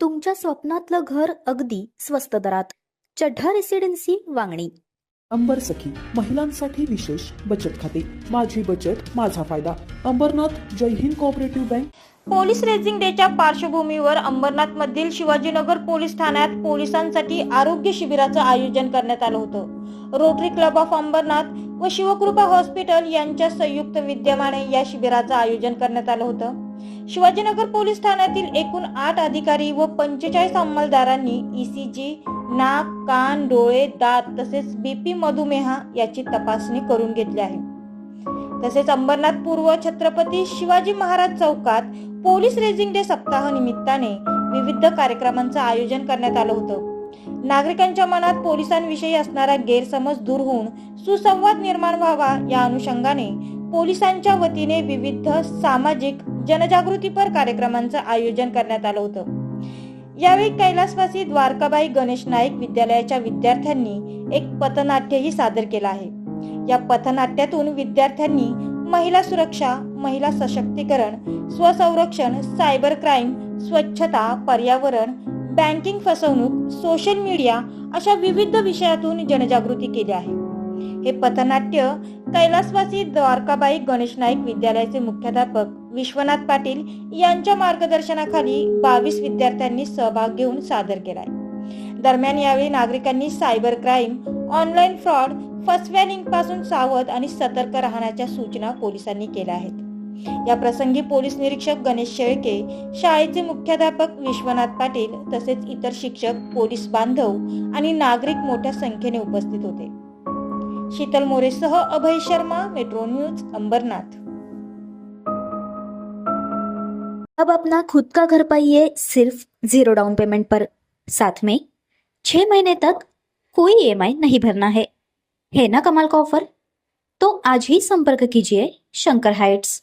तुमच्या स्वप्नातलं घर अगदी स्वस्त दरात. चढ्ढा रेसिडेन्सी वांगणी. अंबर सखी महिलांसाठी विशेष बचत खाते. माझी बचत माझा फायदा. Ambernath Jai Hind cooperative bank police raising डेच्या पार्श्वभूमीवर अंबरनाथ मधील शिवाजीनगर पोलीस ठाण्यात पोलिसांसाठी आरोग्य शिबिराचं आयोजन करण्यात आलं होतं. रोटरी क्लब ऑफ अंबरनाथ व शिवकृपा हॉस्पिटल यांच्या संयुक्त विद्यमाने या शिबिराचं आयोजन करण्यात आलं होतं. शिवाजीनगर पोलीस ठाण्यातील एकूण आठ अधिकारी व पंचेचाळीस अंमलदारांनी ईसीजी नाक कान डोळे दात तसेच बीपी मधुमेह याची तपासणी करून घेतली आहे. तसेच अंबरनाथ पूर्व छत्रपती शिवाजी महाराज चौकात पोलीस रेझिंग डे सप्ताह निमित्ताने विविध कार्यक्रमांचं आयोजन करण्यात आलं होतं. नागरिकांच्या मनात पोलिसांविषयी असणारा गैरसमज दूर होऊन सुसंवाद निर्माण व्हावा या अनुषंगाने पोलिसांच्या वतीने विविध सामाजिक जनजागृतीपर कार्यक्रमांचं आयोजन करण्यात आलं होतं. यावेळी कैलासवासी द्वारकाबाई गणेश नाईक विद्यालयाच्या विद्यार्थ्यांनी एक पथनाट्यही सादर केलं आहे. या पथनाट्यातून विद्यार्थ्यांनी महिला सुरक्षा महिला सशक्तीकरण स्वसंरक्षण सायबर क्राईम स्वच्छता पर्यावरण बँकिंग फसवणूक सोशल मीडिया अशा विविध विषयातून जनजागृती केली आहे. हे पथनाट्य कैलासवासी द्वारकाबाई गणेश नाईक विद्यालयाचे मुख्याध्यापक विश्वनाथ पाटील यांच्या मार्गदर्शनाखाली बावीस विद्यार्थ्यांनी सहभाग घेऊन सादर केलाय. दरम्यान यावेळी नागरिकांनी सायबर क्राईम ऑनलाईन फ्रॉड फसव्या लिंकपासून सावध आणि सतर्क राहण्याच्या सूचना पोलिसांनी केल्या आहेत. या प्रसंगी पोलीस निरीक्षक गणेश शेळके शाळेचे मुख्याध्यापक विश्वनाथ पाटील तसेच इतर शिक्षक पोलीस बांधव आणि नागरिक मोठ्या संख्येने उपस्थित होते. शीतल मोरेसह अभय शर्मा मेट्रो न्यूज अंबरनाथ. अब अपना खुद का घर पाइए सिर्फ जीरो डाउन पेमेंट पर। साथ में छह महीने तक कोई ईएमआई नहीं भरना है। है ना कमाल का ऑफर तो आज ही संपर्क कीजिए Shankar heights.